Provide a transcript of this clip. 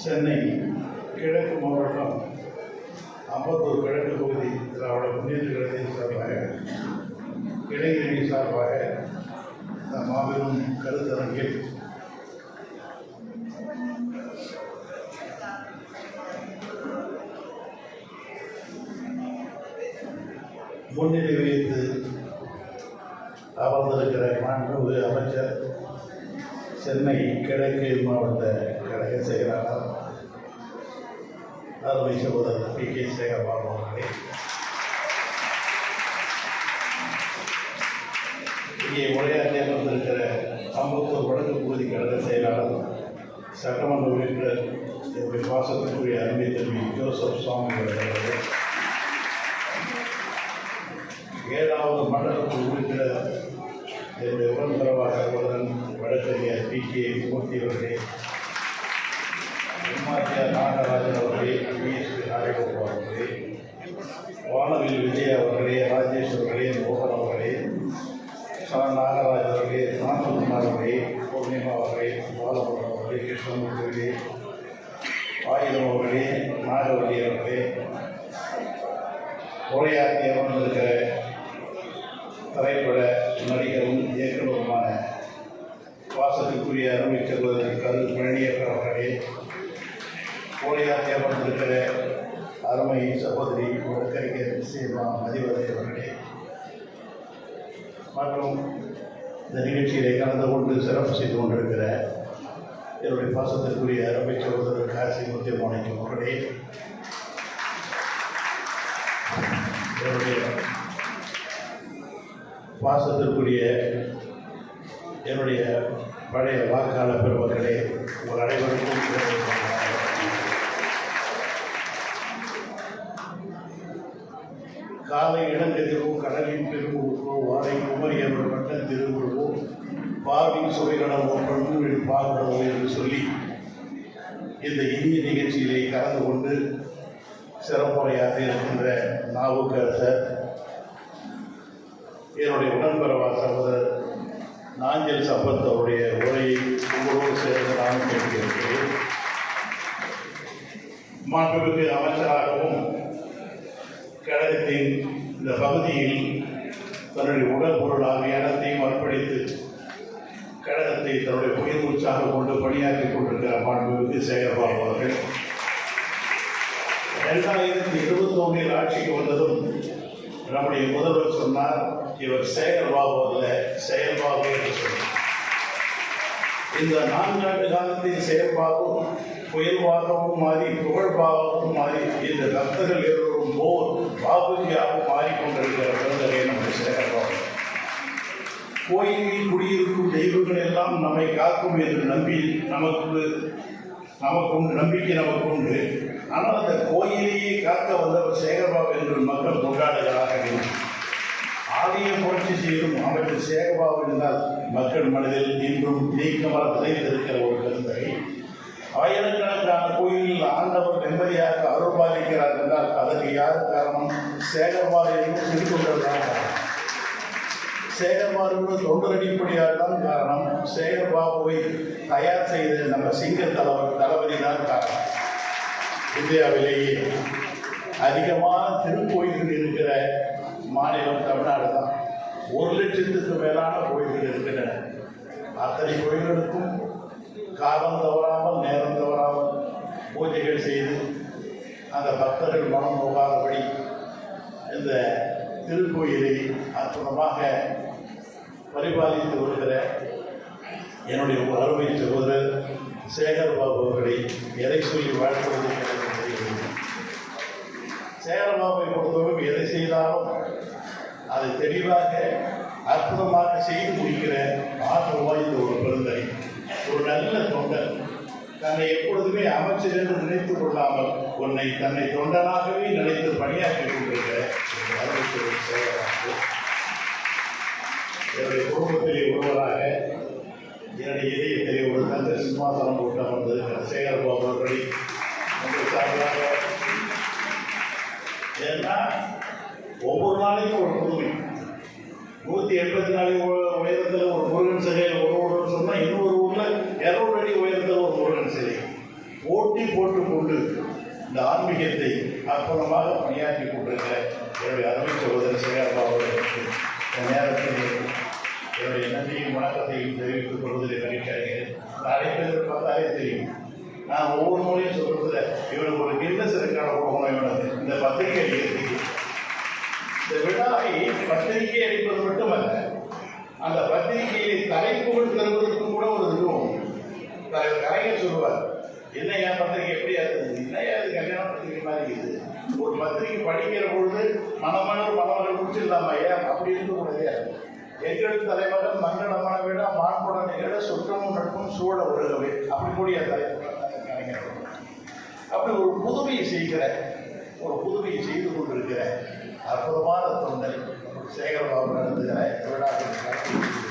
சென்னை கிழக்கு மாவட்டம் அம்பத்தூர் கிழக்கு பகுதி திராவிட முன்னேற்ற கழகத்தின் சார்பாக இளைஞரணி சார்பாக இந்த மாபெரும் கருத்தரங்கில் முன்னிலை வைத்து அமர்ந்திருக்கிற மாண்பு அமைச்சர் சென்னை கிழக்கு மாவட்ட கழக செயலாளர் அருமை சகோதரர் பி. கே. சேகர்பாபு அவர்களே. இங்கே உரையாற்ற அம்பத்தூர் வடக்கு பகுதி கழக செயலாளர் சட்டமன்ற உறுப்பினர் என்னுடைய பாசத்திற்குரிய அருமை தம்பி ஜோசப் சுவாமி அவர்கள். ஏழாவது மண்டலத்தில் உறுப்பினர் என்னுடைய உடன்பிறவா சகோதரன் வழக்கறிஞர் பி. கே. மூர்த்தி அவர்களே. எம்ஆர்டிஆ நாகராஜன் அவர்களே பிஎஸ்பி நாகேகோபால் அவர்களே. வானவில் விஜய் அவர்களே ராஜேஷ் அவர்களே மோகன் அவர்களே. சா நாகராஜ் அவர்களே சாந்தகுமார் அவர்களே பூர்ணிமா அவர்களே பாலபுரம் அவர்களே கிருஷ்ணமூர்த்தி அவர்களே ஆயுதம் அவர்களே நாகவல்லி அவர்களே உரையாற்றி அமர்ந்திருக்கிற திரைப்பட நடிகரும் இயக்குநருமான வாசத்துக்குரிய அருமை கரு பழனியப்பர் அவர்களே உரையாற்றி அமர்ந்திருக்கிற அருமை சகோதரி வழக்கறிஞர் சீமா மதிவதை அவர்களே. மற்றும் இந்த நிகழ்ச்சியிலே கலந்து கொண்டு சிறப்பு செய்து கொண்டிருக்கிற என்னுடைய பாசத்திற்குரிய அருமை சகோதரர் காசி முத்தியமாணிக்கம் அவர்களே என்னுடைய பாசத்திற்குரிய என்னுடைய பழைய வாக்காளர் பெருமக்களே உங்கள் அனைவருக்கும் பார்வின் சுவைகளவோ பண்புகள் பார்க்கிறதோ என்று சொல்லி இந்த இனிய நிகழ்ச்சியிலே கலந்து கொண்டு சிறப்புரையாக இருக்கின்ற நாவுக்கரசர் என்னுடைய உடன்பரவா சகோதரர் நாஞ்சல் சம்பத் அவருடைய உரையை உங்களோடு சேர்ந்து நான் கேட்கிறேன். மாண்புமிகு அமைச்சராகவும் கழகத்தின் இந்த பகுதியில் தன்னுடைய உடல் பொருள் ஆகிய அனைத்தையும் அர்ப்பணித்து கழகத்தை தன்னுடைய உயிர் மூச்சாக கொண்டு பணியாற்றிக் கொண்டிருக்கிற மாண்புமிகு சேகர்பாபு அவர்கள். ரெண்டாயிரத்தி இருபத்தி ஒன்றில் ஆட்சிக்கு வந்ததும் நம்முடைய முதல்வர் சொன்னார் இவர் சேகர்பாபு அல்ல செயல்பாபு என்று சொன்னார். இந்த நான்காண்டு காலத்தின் செயல்பாகும் புயல்பாகவும் மாறி புகழ்பாகவும் மாறி இந்த பக்தர்கள் எல்லோரும் போர் பாபுஜியாக மாறிக்கொண்டிருக்கிற பிறந்தகை நம்முடைய சேகர்பாபு கோயிலில் குடியிருக்கும் தெய்வங்கள் எல்லாம் நம்மை காக்கும் என்று நம்பி நமக்கு நமக்கு உண்டு நம்பிக்கை நமக்கு உண்டு ஆனால் அந்த கோயிலையே காக்க வந்தவர் சேகர்பாபு என்று மக்கள் கொண்டாடுகிறார்கள் ஆலயம் புரட்சி செய்யும் அமைச்சர் சேகர்பாபு என்றால் மக்கள் மனதில் இன்றும் நீக்கமர நிலைத்திருக்கிற ஒரு கருத்தரை ஆயிரக்கணக்கான கோயிலில் ஆண்டவர் நிம்மதியாக அருள்பாலிக்கிறார் என்றால் அதற்கு யார் காரணம்? சேகர்பாபு என்றும் திருக்கொண்டதுதான் காரணம் சேகர்பாபு தொண்டர் அடிப்படையாக தான் காரணம் சேகர்பாபுவை தயார் செய்த நம்ம சிங்க தலைவர் தளபதி தான் காரணம். இந்தியாவிலேயே அதிகமான திருக்கோயில்கள் இருக்கிற மாநிலம் தமிழ்நாடு தான். ஒரு லட்சத்துக்கு மேலான கோயில்கள் இருக்கின்றன அத்தனை கோயில்களுக்கும் காலம் தவறாமல் நேரம் தவறாமல் பூஜைகள் செய்து அந்த பக்தர்கள் மனம் போகாதபடி இந்த திருக்கோயிலை அற்புதமாக பரிபாலித்து வருகிற என்னுடைய அருமை சகோதரர் சேகர் பாபு அவர்களை எதை சொல்லி வாழ்த்துவது எனக்கு தெரியவில்லை சேகரபாபுவை எதை செய்தாலும் அதை தெளிவாக அற்புதமாக செய்து முடிக்கிற ஆற்றல் வாய்ந்த ஒரு பெருந்தரை ஒரு நல்ல தொண்டர் தன்னை எப்பொழுதுமே அமைச்சர் என்று நினைத்துக் கொள்ளாமல் உன்னை தன்னை தொண்டனாகவே நினைத்து பணியாற்றிக் கொண்டிருக்கிற ஒரு அருமை திரு சேகரபாபு என்னுடைய குடும்பத்திலே ஒருவராக என்னுடைய இதயத்திலே ஒரு தந்த சிம்மாசனம் போட்டு அமர்ந்திருக்கிற சேகரபாபு அவர்களை உங்கள் சார்பாக ஏன்னா ஒவ்வொரு நாளைக்கும் ஒரு புதுமை நூற்றி எண்பத்தி நாலு உயரத்தில் ஒரு முருகன் சிலையில் ஒரு ஊர்னு சொன்னால் இன்னொரு ஊரில் இரநூறு அடி உயரத்தில் ஒரு முருகன் சிலை. ஓட்டி போட்டி கொண்டு இந்த ஆன்மீகத்தை அற்புதமாக பணியாற்றி கொண்டிருக்கிற என்னுடைய அருமை சகோதரர் சேகரபா அவர்கள் சொல்லுவார். என்ன என் என்னையா பத்திரிகை எப்படி இருக்குது என்னையா அது கல்யாண பத்திரிகை மாதிரி இருக்குது? ஒரு பத்திரிகை படிக்கிற பொழுது மணமணர் மணமகள் முடிச்சிடலாமா? ஐயா அப்படி இருக்கக்கூடாது எங்கள் தலைமகன் மங்களமான விட மாண்புடன் நிகழ சொற்றமும் நட்பும் சூழ உருகவே அப்படி கூடிய தலைவர். கலைஞர் அப்படி ஒரு புதுமையை செய்கிற ஒரு புதுமையை செய்து கொண்டிருக்கிற அற்புதமான தொண்டை சேகரபாபு நடந்துகிற விழாவில்